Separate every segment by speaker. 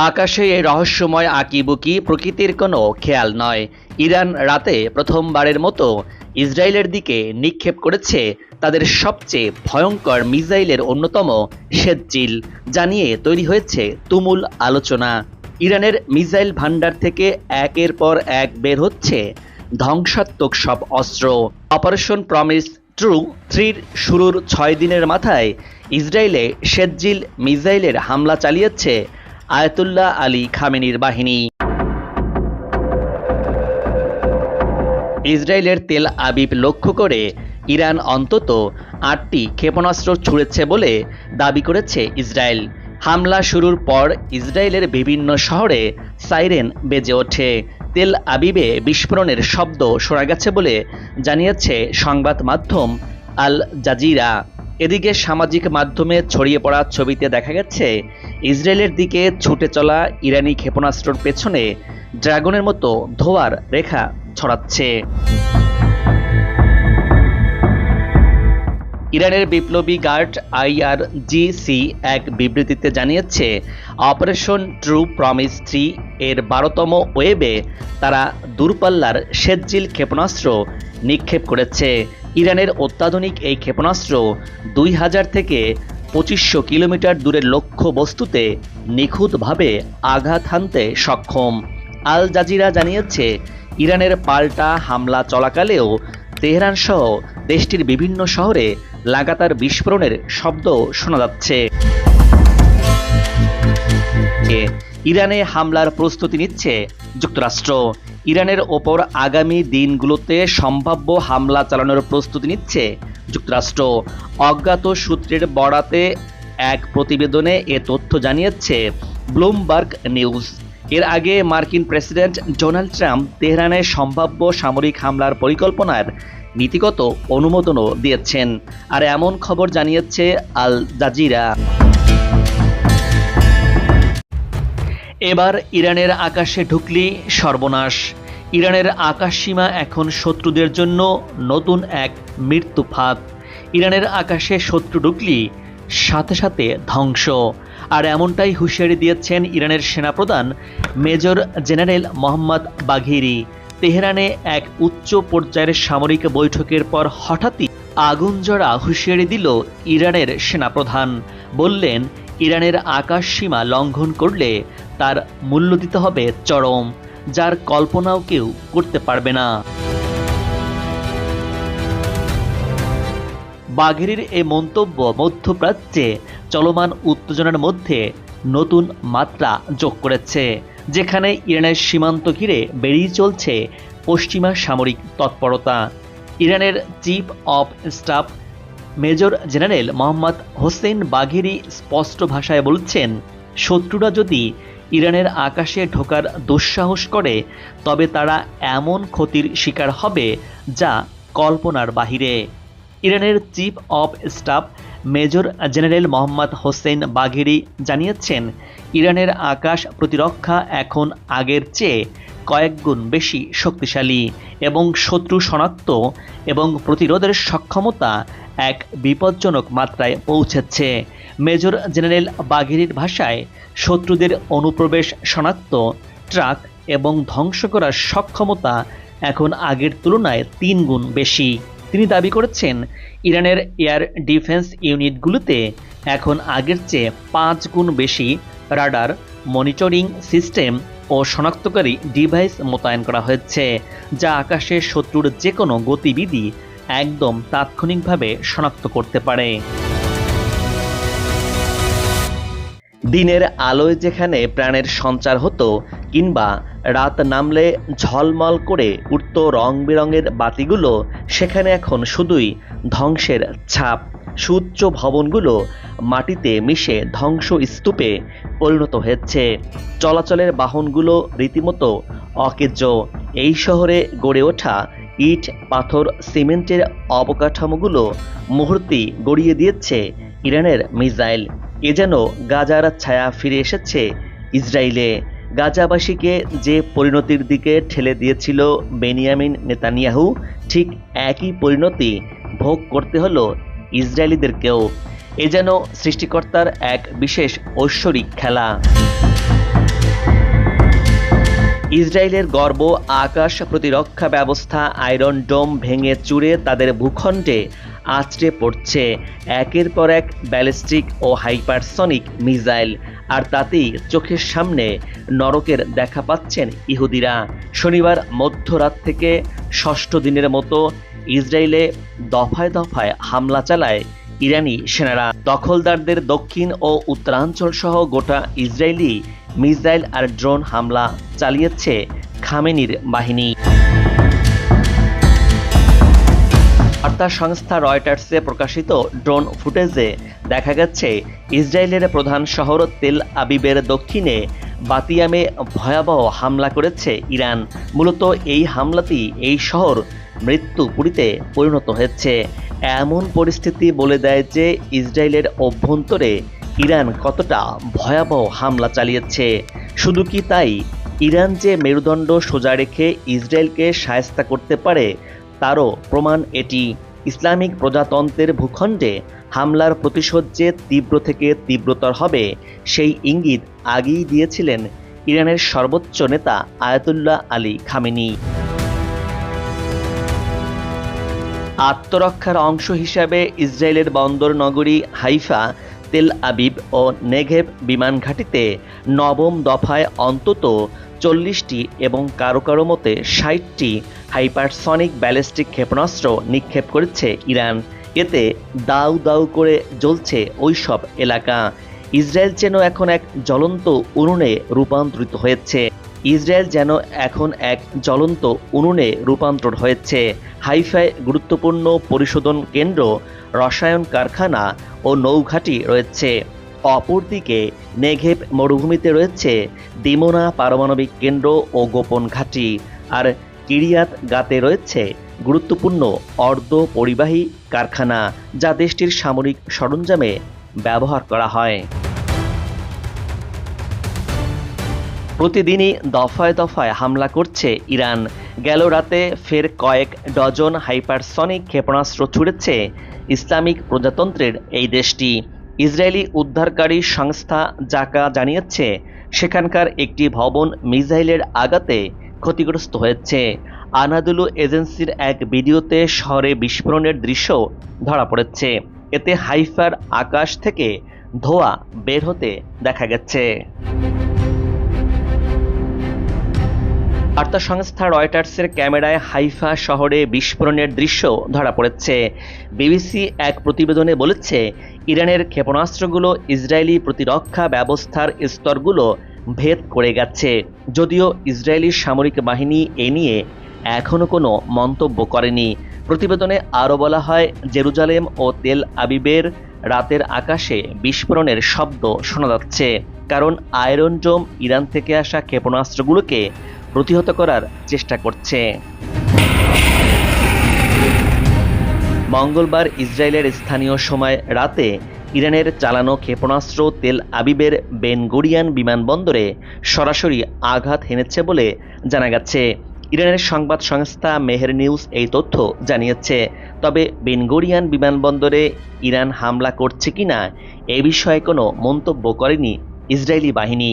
Speaker 1: আকাশে এই রহস্যময় আঁকিবুকি প্রকৃতির কোনো খেয়াল নয়। ইরান রাতে প্রথমবারের মতো ইসরায়েলের দিকে নিক্ষেপ করেছে তাদের সবচেয়ে ভয়ঙ্কর মিসাইলের অন্যতম শেদজিল জানিয়ে তৈরি হয়েছে তুমুল আলোচনা। ইরানের মিসাইল ভান্ডার থেকে একের পর এক বের হচ্ছে ধ্বংসাত্মক সব অস্ত্র। অপারেশন প্রমিস ট্রু থ্রির শুরুর ছয় দিনের মাথায় ইসরায়েলে শেদজিল মিসাইলের হামলা চালিয়েছে আয়াতুল্লাহ আলী খামেনির বাহিনী। ইসরায়েলের তেল আবিব লক্ষ্য করে ইরান অন্তত আটটি ক্ষেপণাস্ত্র ছুঁড়েছে বলে দাবি করেছে ইসরায়েল। হামলা শুরুর পর ইসরায়েলের বিভিন্ন শহরে সাইরেন বেজে ওঠে। তেল আবিবে বিস্ফোরণের শব্দ শোনা গেছে বলে জানিয়েছে সংবাদ মাধ্যম আল জাজিরা। এদিকে সামাজিক মাধ্যমে ছড়িয়ে পড়া ছবিতে দেখা গেছে ইসরায়েলের দিকে ছুটে চলা ইরানি ক্ষেপণাস্ত্রর পেছনে ড্রাগনের মতো ধোয়ার রেখা ছড়াচ্ছে। ইরানের বিপ্লবী গার্ড আইআরজিসি এক বিবৃতিতে জানিয়েছে, অপারেশন ট্রু প্রমিস থ্রি এর বারোতম ওয়েবে তারা দূরপাল্লার শেজ্জিল ক্ষেপণাস্ত্র নিক্ষেপ করেছে। ইরানের অত্যাধুনিক এই ক্ষেপণাস্ত্র দুই হাজার থেকে পঁচিশশো কিলোমিটার দূরের লক্ষ্য বস্তুতে নিখুঁতভাবে আঘাত হানতে সক্ষম। আল জাজিরা জানিয়েছে, ইরানের পাল্টা হামলা চলাকালেও তেহরান সহ দেশটির বিভিন্ন শহরে লাগাতার বিস্ফোরণের শব্দ শোনা যাচ্ছে। ইরানে হামলার প্রস্তুতি নিচ্ছে যুক্তরাষ্ট্র। ইরানের ওপর আগামী দিনগুলোতে সম্ভাব্য হামলা চালানোর প্রস্তুতি নিচ্ছে যুক্তরাষ্ট্র। অজ্ঞাত সূত্রের বরাতে এক প্রতিবেদনে এ তথ্য জানিয়েছে ব্লুমবার্গ নিউজ। এর আগে মার্কিন প্রেসিডেন্ট ডোনাল্ড ট্রাম্প তেহরানে সম্ভাব্য সামরিক হামলার পরিকল্পনার নীতিগত অনুমোদনও দিয়েছেন। আর এমন খবর জানিয়েছে আল জাজিরা। এবার ইরানের আকাশে ঢুকলি সর্বনাশ। ইরানের আকাশসীমা এখন শত্রুদের জন্য নতুন এক মৃত্যু ফাঁদ। ইরানের আকাশে শত্রু ঢুকলি সাথে সাথে ধ্বংস। আর এমনটাই হুঁশিয়ারি দিয়েছেন ইরানের সেনাপ্রধান মেজর জেনারেল মোহাম্মদ বাঘিরি। তেহরানে এক উচ্চ পর্যায়ের সামরিক বৈঠকের পর হঠাৎই আগুন জড়া হুঁশিয়ারি দিল ইরানের সেনাপ্রধান। বললেন, ইরানের আকাশ সীমা লঙ্ঘন করলে তার মূল্য দিতে হবে চরম, যার কল্পনাও কেউ করতে পারবে না। বাঘেরির এই মন্তব্য মধ্যপ্রাচ্যে চলমান উত্তেজনার মধ্যে নতুন মাত্রা যোগ করেছে, যেখানে ইরানের সীমান্ত ঘিরে বেরিয়ে চলছে পশ্চিমা সামরিক তৎপরতা। ইরানের chief of staff major general Mohammad Hossein Bagheri স্পষ্ট ভাষায় বলছেন, শত্রুরা যদি ইরানের আকাশে ঢোকার দুঃসাহস করে, তবে তারা এমন ক্ষতির শিকার হবে যা কল্পনার বাহিরে। ইরানের chief of staff major general Mohammad Hossein Bagheri জানিয়েছেন, ইরানের আকাশ প্রতিরক্ষা এখন আগের চেয়ে কয়েকগুণ বেশি শক্তিশালী এবং শত্রু শনাক্ত এবং প্রতিরোধের সক্ষমতা এক বিপজ্জনক মাত্রায় পৌঁছেছে। মেজর জেনারেল বাঘেরির ভাষায়, শত্রুদের অনুপ্রবেশ শনাক্ত, ট্রাক এবং ধ্বংস করার সক্ষমতা এখন আগের তুলনায় তিন গুণ বেশি। তিনি দাবি করেছেন, ইরানের এয়ার ডিফেন্স ইউনিটগুলোতে এখন আগের চেয়ে পাঁচ গুণ বেশি রাডার মনিটরিং সিস্টেম ও শনাক্তকারী ডিভাইস মোতায়েন করা হয়েছে, যা আকাশে শত্রুর যে কোনো গতিবিধি একদম তাৎক্ষণিকভাবে শনাক্ত করতে পারে। দিনের আলোয় যেখানে প্রাণের সঞ্চার হতো, কিংবা রাত নামলে ঝলমল করে উঠত রং বেরঙের বাতিগুলো, সেখানে এখন শুধুই ধ্বংসের ছাপ। সুউচ্চ ভবনগুলো মাটিতে মিশে ধ্বংস স্তূপে পরিণত হয়েছে। চলাচলের বাহনগুলো রীতিমতো অকেজ। এই শহরে গড়ে ওঠা ইট, পাথর, সিমেন্টের অবকাঠামোগুলো মুহূর্তেই গড়িয়ে দিয়েছে ইরানের মিসাইল। এ যেন গাজার ছায়া ফিরে এসেছে ইসরায়েলে। গাজাবাসীকে যে পরিণতির দিকে ঠেলে দিয়েছিল বেনিয়ামিন নেতানিয়াহু, ঠিক একই পরিণতি ভোগ করতে হলো ইসরায়েলিদেরকেও এ যেন সৃষ্টিকর্তার এক বিশেষ ঐশ্বরিক খেলা। ইসরায়েলের গর্ব আকাশ প্রতিরক্ষা ব্যবস্থা আয়রন ডোম ভেঙে চুরে তাদের ভূখণ্ডে আছড়ে পড়ছে। একের পর এক ব্যালিস্টিক ও হাইপারসনিক মিসাইল, আর তাতেই চোখের সামনে নরকের দেখা পাচ্ছেন ইহুদিরা। শনিবার মধ্যরাত থেকে ষষ্ঠ দিনের মতো ইসরায়েলে দফায় দফায় হামলা চালায় ইরানি সেনারা। দখলদারদের দক্ষিণ ও উত্তরাঞ্চল সহ গোটা ইসরায়েলি মিসাইল আর ড্রোন হামলা চালিয়েছে খামেনির বাহিনী। বার্তা সংস্থা রয়টার্সে প্রকাশিত ড্রোন ফুটেজে দেখা গেছে, ইসরায়েলের প্রধান শহর তেল আবিবের দক্ষিণে বাতিয়ামে ভয়াবহ হামলা করেছে ইরান। মূলত এই হামলাতেই এই শহর মৃত্যুপুরীতে পরিণত হয়েছে। এমন পরিস্থিতি বলে দেয় যে ইসরায়েলের অভ্যন্তরে ইরান কতটা ভয়াবহ হামলা চালিয়েছে। শুধু কি তাই? ইরান যে মেরুদণ্ড সোজা রেখে ইসরায়েলকে সায়স্তা করতে পারে, তারও প্রমাণ এটি। ইসলামিক প্রজাতন্ত্রের ভূখণ্ডে হামলার প্রতিশোধ যে তীব্র থেকে তীব্রতর হবে, সেই ইঙ্গিত আগেই দিয়েছিলেন ইরানের সর্বোচ্চ নেতা আয়াতুল্লাহ আলী খামেনি। আত্মরক্ষার অংশ হিসাবে ইসরায়েলের বন্দর নগরী হাইফা, তেল আবিব ও নেঘেব বিমান ঘাঁটিতে নবম দফায় অন্তত চল্লিশটি এবং কারও কারও মতে ষাটটি হাইপারসনিক ব্যালিস্টিক ক্ষেপণাস্ত্র নিক্ষেপ করেছে ইরান। এতে দাউ দাউ করে জ্বলছে ওইসব এলাকা। ইসরায়েল যেন এখন এক জ্বলন্ত উনুনে রূপান্তরিত হয়েছে। ইসরায়েল যেন এখন এক জ্বলন্ত উনুনে রূপান্তর হয়েছে। হাইফায় গুরুত্বপূর্ণ পরিশোধন কেন্দ্র, রসায়ন কারখানা ও নৌঘাটি রয়েছে। অপরদিকে, নেঘেব মরুভূমিতে রয়েছে দিমোনা পারমাণবিক কেন্দ্র ও গোপন ঘাঁটি। আর কিরিয়াত গাতে রয়েছে গুরুত্বপূর্ণ অর্ধ পরিবাহী কারখানা, যা দেশটির সামরিক সরঞ্জামে ব্যবহার করা হয়। প্রতিদিনই দফায় দফায় হামলা করছে ইরান। গেল রাতে ফের কয়েক ডজন হাইপারসনিক ক্ষেপণাস্ত্র ছুড়েছে ইসলামিক প্রজাতন্ত্রের এই দেশটি। ইসরায়েলি উদ্ধারকারী সংস্থা জাকা জানিয়েছে, সেখানকার একটি ভবন মিসাইলের আঘাতে ক্ষতিগ্রস্ত হয়েছে। আনাদুলু এজেন্সির এক ভিডিওতে শহরে বিস্ফোরণের দৃশ্য ধরা পড়েছে। এতে হাইফার আকাশ থেকে ধোঁয়া বের হতে দেখা গেছে। বার্তা সংস্থা রয়টার্সের ক্যামেরায় হাইফা শহরে বিস্ফোরণের দৃশ্য ধরা পড়েছে। বিবিসি এক প্রতিবেদনে বলেছে, ইরানের ক্ষেপণাস্ত্রগুলো ইসরায়েলি প্রতিরক্ষা ব্যবস্থার স্তরগুলো ভেদ করে গেছে। যদিও ইসরায়েলি সামরিক বাহিনী এ নিয়ে এখনও কোনো মন্তব্য করেনি। প্রতিবেদনে আরও বলা হয়, জেরুজালেম ও তেল আবিবের রাতের আকাশে বিস্ফোরণের শব্দ শোনা যাচ্ছে। কারণ আয়রন ডোম ইরান থেকে আসা ক্ষেপণাস্ত্রগুলোকে প্রতিহত করার চেষ্টা করছে। মঙ্গলবার ইসরায়েলের স্থানীয় সময় রাতে ইরানের চালানো ক্ষেপণাস্ত্র তেল আবিবের বেনগোরিয়ান বিমানবন্দরে সরাসরি আঘাত হেনেছে বলে জানা গেছে। ইরানের সংবাদ সংস্থা মেহের নিউজ এই তথ্য জানিয়েছে। তবে বেনগোরিয়ান বিমানবন্দরে ইরান হামলা করছে কিনা এ বিষয়ে কোনো মন্তব্য করেনি ইসরায়েলি বাহিনী।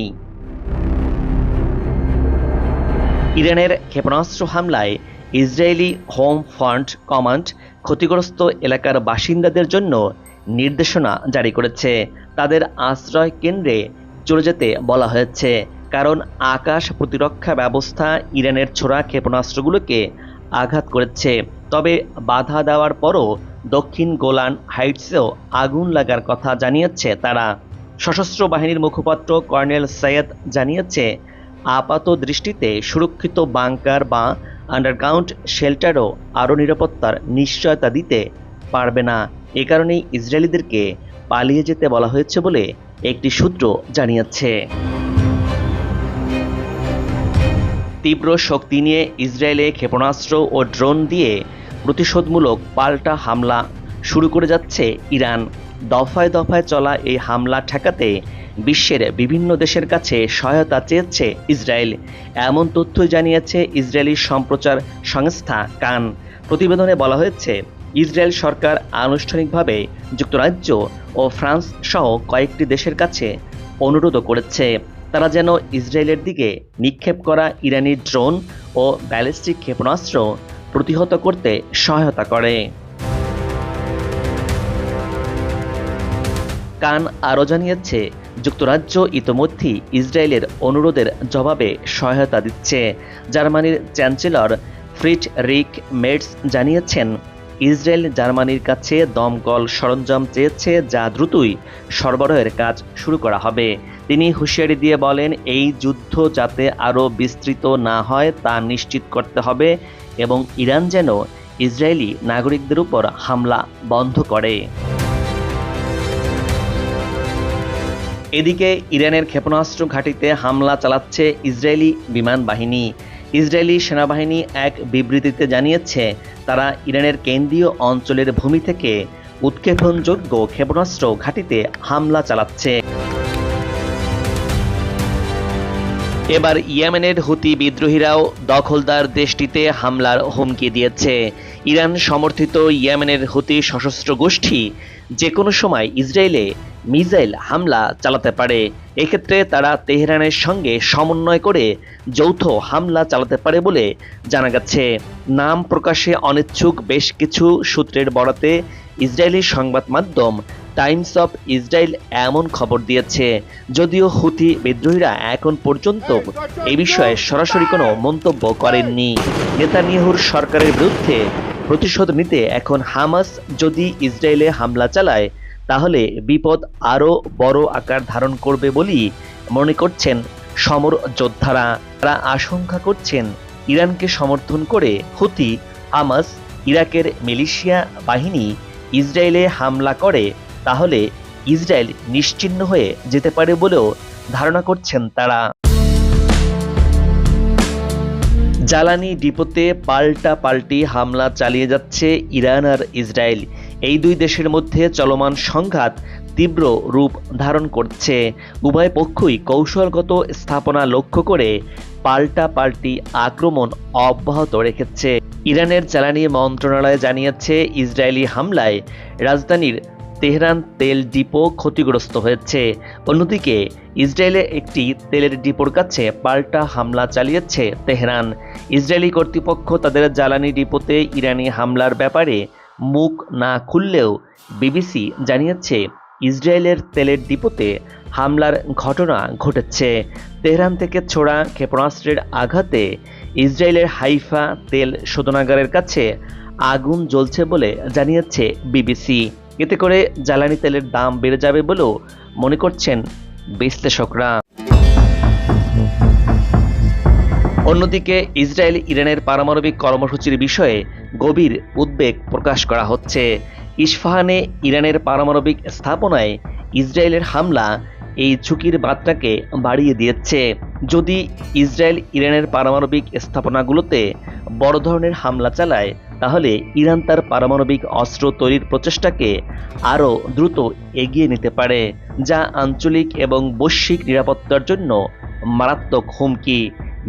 Speaker 1: ইরানের ক্ষেপণাস্ত্র হামলায় ইসরায়েলি হোম ফ্রন্ট কমান্ড ক্ষতিগ্রস্ত এলাকার বাসিন্দাদের জন্য নির্দেশনা জারি করেছে। তাদের আশ্রয় কেন্দ্রে চলে যেতে বলা হয়েছে। কারণ আকাশ প্রতিরক্ষা ব্যবস্থা ইরানের ছোড়া ক্ষেপণাস্ত্রগুলোকে আঘাত করেছে। তবে বাধা দেওয়ার পরও দক্ষিণ গোলান হাইটসেও আগুন লাগার কথা জানিয়েছে তারা। সশস্ত্র বাহিনীর মুখপাত্র কর্নেল সৈয়দ জানিয়েছে আপাত দৃষ্টিতে সুরক্ষিত বাংকার বা আন্ডারগ্রাউন্ড শেল্টারও আরও নিরাপত্তার নিশ্চয়তা দিতে পারবে না। এ কারণেই ইসরায়েলিদেরকে পালিয়ে যেতে বলা হয়েছে বলে একটি সূত্র জানিয়েছে। তীব্র শক্তি নিয়ে ইসরায়েলে ক্ষেপণাস্ত্র ও ড্রোন দিয়ে প্রতিশোধমূলক পাল্টা হামলা শুরু করে যাচ্ছে ইরান। দফায় দফায় চলা এই হামলা ঠেকাতে বিশ্বের বিভিন্ন দেশের কাছে সহায়তা চেয়েছে ইসরায়েল। এমন তথ্যই জানিয়েছে ইসরায়েলি সম্প্রচার সংস্থা কান। প্রতিবেদনে বলা হয়েছে, ইসরায়েল সরকার আনুষ্ঠানিকভাবে যুক্তরাজ্য ও ফ্রান্স সহ কয়েকটি দেশের কাছে অনুরোধও করেছে। তারা যেন ইসরায়েলের দিকে নিক্ষেপ করা ইরানি ড্রোন ও ব্যালিস্টিক ক্ষেপণাস্ত্র প্রতিহত করতে সহায়তা করে। কান আরও জানিয়েছে যুক্তরাজ্য ইতোমধ্যেই ইসরায়েলের অনুরোধের জবাবে সহায়তা দিচ্ছে। জার্মানির চ্যান্সেলর ফ্রিট রিক মেটস জানিয়েছেন, ইসরায়েল জার্মানির কাছে দমকল সরঞ্জাম চেয়েছে যা দ্রুতই সরবরাহের কাজ শুরু করা হবে। তিনি হুঁশিয়ারি দিয়ে বলেন, এই যুদ্ধ যাতে আরও বিস্তৃত না হয় তা নিশ্চিত করতে হবে এবং ইরান যেন ইসরায়েলি নাগরিকদের উপর হামলা বন্ধ করে। এদিকে ইরানের ক্ষেপণাস্ত্র ঘাঁটিতে হামলা চালাচ্ছে ইসরায়েলি বিমান বাহিনী। ইসরায়েলি সেনাবাহিনী এক বিবৃতিতে জানিয়েছে, তারা ইরানের কেন্দ্রীয় অঞ্চলের ভূমি থেকে উৎক্ষেপণযোগ্য ক্ষেপণাস্ত্র ঘাঁটিতে হামলা চালাচ্ছে। এবার ইয়েমেনের হুতি বিদ্রোহীরাও দখলদার দেশটিতে হামলার হুমকি দিয়েছে। ইরান সমর্থিত ইয়েমেনের হুতি সশস্ত্র গোষ্ঠী যে কোনো সময় ইসরায়েলে মিসাইল হামলা চালাতে পারে। এক্ষেত্রে তারা তেহরানের সঙ্গে সমন্বয় করে যৌথ হামলা চালাতে পারে বলে জানা গেছে। নাম প্রকাশে অনিচ্ছুক বেশ কিছু সূত্রের বরাতে ইসরায়েলি সংবাদ মাধ্যম টাইমস অফ ইসরায়েল এমন খবর দিয়েছে, যদিও হুথি বিদ্রোহীরা এখন পর্যন্ত এ বিষয়ে সরাসরি কোনো মন্তব্য করেননি। নেতানিয়াহুর সরকারের বিরুদ্ধে প্রতিশোধ নিতে এখন হামাস যদি ইসরায়েলে হামলা চালায় তাহলে বিপদ আরও বড় আকার ধারণ করবে বলেই মনে করছেন সমর যোদ্ধারা। তারা আশঙ্কা করছেন ইরানকে সমর্থন করে হুতি, হামাস, ইরাকের মিলিশিয়া বাহিনী ইসরায়েলে হামলা করে, তাহলে ইসরায়েল নিশ্চিহ্ন হয়ে যেতে পারে বলেও ধারণা করছেন তারা। জ্বালানি ডিপোতে পাল্টা পাল্টি হামলা চালিয়ে যাচ্ছে ইরান আর ইসরায়েল। এই দুই দেশের মধ্যে চলমান সংঘাত তীব্র রূপ ধারণ করছে। উভয় পক্ষই কৌশলগত স্থাপনা লক্ষ্য করে পাল্টা পাল্টি আক্রমণ অব্যাহত রেখেছে। ইরানের জ্বালানি মন্ত্রণালয় জানিয়েছে, ইসরায়েলি হামলায় রাজধানীর তেহরান তেল ডিপো ক্ষতিগ্রস্ত হয়েছে। অন্যদিকে, ইসরায়েলে একটি তেলের ডিপোর কাছে পাল্টা হামলা চালিয়েছে তেহরান। ইসরায়েলি কর্তৃপক্ষ তাদের জ্বালানি ডিপোতে ইরানি হামলার ব্যাপারে মুখ না খুললেও বিবিসি জানিয়েছে, ইসরায়েলের তেলের ডিপোতে হামলার ঘটনা ঘটেছে। তেহরান থেকে ছোড়া ক্ষেপণাস্ত্রের আঘাতে ইসরায়েলের হাইফা তেল শোধনাগারের কাছে আগুন জ্বলছে বলে জানিয়েছে বিবিসি। এতে করে জ্বালানি তেলের দাম বেড়ে যাবে বলেও মনে করছেন বিশ্লেষকরা। অন্যদিকে ইসরায়েল ইরানের পারমাণবিক কর্মসূচির বিষয়ে গভীর উদ্বেগ প্রকাশ করা হচ্ছে। ইস্পাহানে ইরানের পারমাণবিক স্থাপনায় ইসরায়েলের হামলা এই ঝুঁকির মাত্রাকে বাড়িয়ে দিয়েছে। যদি ইসরায়েল ইরানের পারমাণবিক স্থাপনাগুলোতে বড় ধরনের হামলা চালায়, তাহলে ইরান তার পারমাণবিক অস্ত্র তৈরির প্রচেষ্টাকে আরও দ্রুত এগিয়ে নিতে পারে, যা আঞ্চলিক এবং বৈশ্বিক নিরাপত্তার জন্য মারাত্মক হুমকি।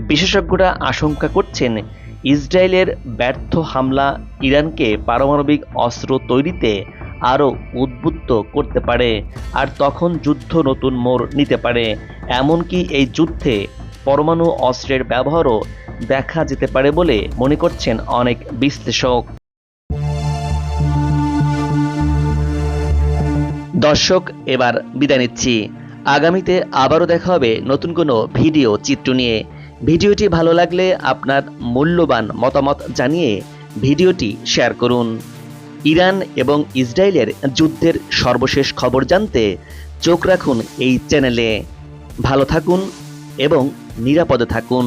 Speaker 1: বিশেষজ্ঞরা আশঙ্কা করছেন, ইসরায়েলের ব্যর্থ হামলা ইরানকে পারমাণবিক অস্ত্র তৈরিতে আরও উদ্বুদ্ধ করতে পারে আর তখন যুদ্ধ নতুন মোড় নিতে পারে। এমনকি এই যুদ্ধে পরমাণু অস্ত্রের ব্যবহারও দেখা যেতে পারে বলে মনে করছেন অনেক বিশ্লেষক। দর্শক, এবার বিদায় নিচ্ছি। আগামীতে আবারও দেখা হবে নতুন কোনো ভিডিও চিত্র নিয়ে। ভিডিওটি ভালো লাগলে আপনার মূল্যবান মতামত জানিয়ে ভিডিওটি শেয়ার করুন। ইরান এবং ইসরায়েলের যুদ্ধের সর্বশেষ খবর জানতে চোখ রাখুন এই চ্যানেলে। ভালো থাকুন এবং নিরাপদে থাকুন।